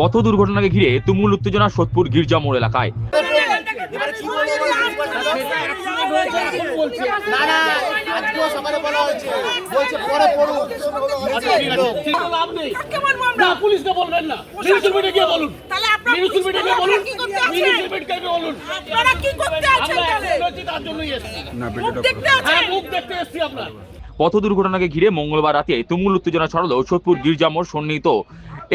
পথ দুর্ঘটনাকে ঘিরে তুমুল উত্তেজনা সোদপুর গির্জা মোড় এলাকায়। হ্যাঁ আছেন? মুখ দেখতে এসেছি আপনার পথ দুর্ঘটনাকে ঘিরে মঙ্গলবার রাতে তুমুল উত্তেজনা ছড়ালো সোদপুর গির্জা মোড় সন্নিহিত।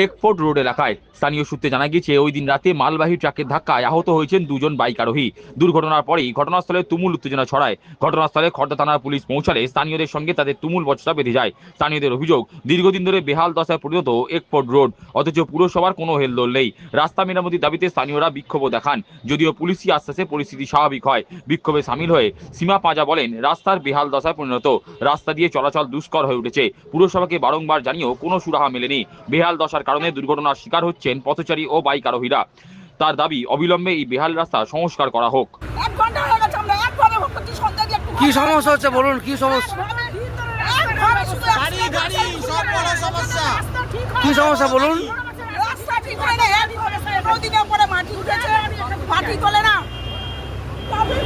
একফোর্ট রোড এলাকায়। স্থানীয় সূত্রে জানা গিয়েছে, ওই দিন রাতে মালবাহী ট্রাকের ধাক্কায় আহত হয়েছেন দুজন বাইক আরোহী। দুর্ঘটনার পরেই ঘটনাস্থলে তুমুল উত্তেজনা ছড়ায়। ঘটনাস্থলে খড়দা থানার পুলিশ পৌঁছালে স্থানীয়দের সঙ্গে তাদের তুমুল বচসা বেঁধে যায়। স্থানীয়দের অভিযোগ, দীর্ঘদিন ধরে বেহাল দশায় পরিণত একফোর্ট রোড, অথচ পুরসভার কোনো হেলদোল নেই। রাস্তা মেরামতির দাবিতে স্থানীয়রা বিক্ষোভ দেখান, যদিও পুলিশি আশ্বাসে পরিস্থিতি স্বাভাবিক হয়। বিক্ষোভে সামিল হয়ে সীমা পাঁজা বলেন, রাস্তার বেহাল দশায় পরিণত। রাস্তা দিয়ে চলাচল দুষ্কর হয়ে উঠেছে। পুরসভাকে বারংবার জানিয়েও কোনো সুরাহা মেলেনি। বেহাল দশার কারণে দুর্ঘটনার শিকার হচ্ছেন পথচারী ও বাইক আরোহীরা। তার দাবি অবিলম্বে এই বেহাল রাস্তা সংস্কার করা হোক। কি সমস্যা হচ্ছে বলুন কি সমস্যা? এক ঘরে শুধু গাড়ি গাড়ি সব বড় সমস্যা। কি সমস্যা বলুন? মাটি উঠেছে মাটি তোলে না।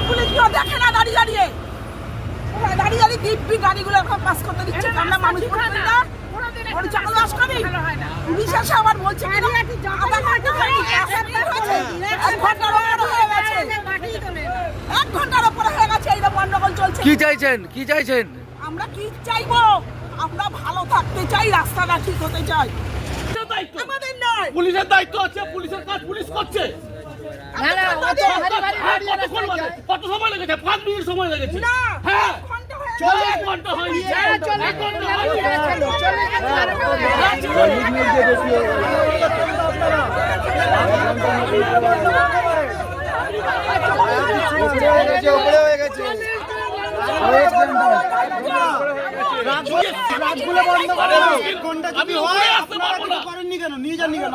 পুলিশ দেখে না দাঁড়িয়ে দাঁড়িয়ে। দিব্যি গাড়িগুলো এখন পাস করতে দিচ্ছে আমরা মানুষ ওর চাকরি করি পুলিশ এসে আবার বলছে কি আধা ঘণ্টা এক হয়েছে, এক ঘণ্টার ওপরে হয়ে গেছে। এক ঘণ্টার ওপরে হয়ে গেছে। এইরকম গন্ডগোল চলছে। কি চাইছেন? কি চাইছেন? আমরা কি চাইব? আমরা ভালো থাকতে চাই রাস্তাটা ঠিক হতে চাই। পুলিশের দায়িত্ব। আমাদের নয়। পুলিশের দায়িত্ব আছে পুলিশের কাজ পুলিশ করছে। হ্যাঁ, কত সময় লেগেছে? পাঁচ মিনিট সময় লেগেছে। না হ্যাঁ। এক ঘণ্টা হয়ে হয়নি। হয়নি উপরে হয়ে গেছে রাতগুলো বন্ধ করে দাও। ঘণ্টা যদি আমি হয় উপরে হয় আপনারা করেননি কেন? নিয়ে যাননি কেন?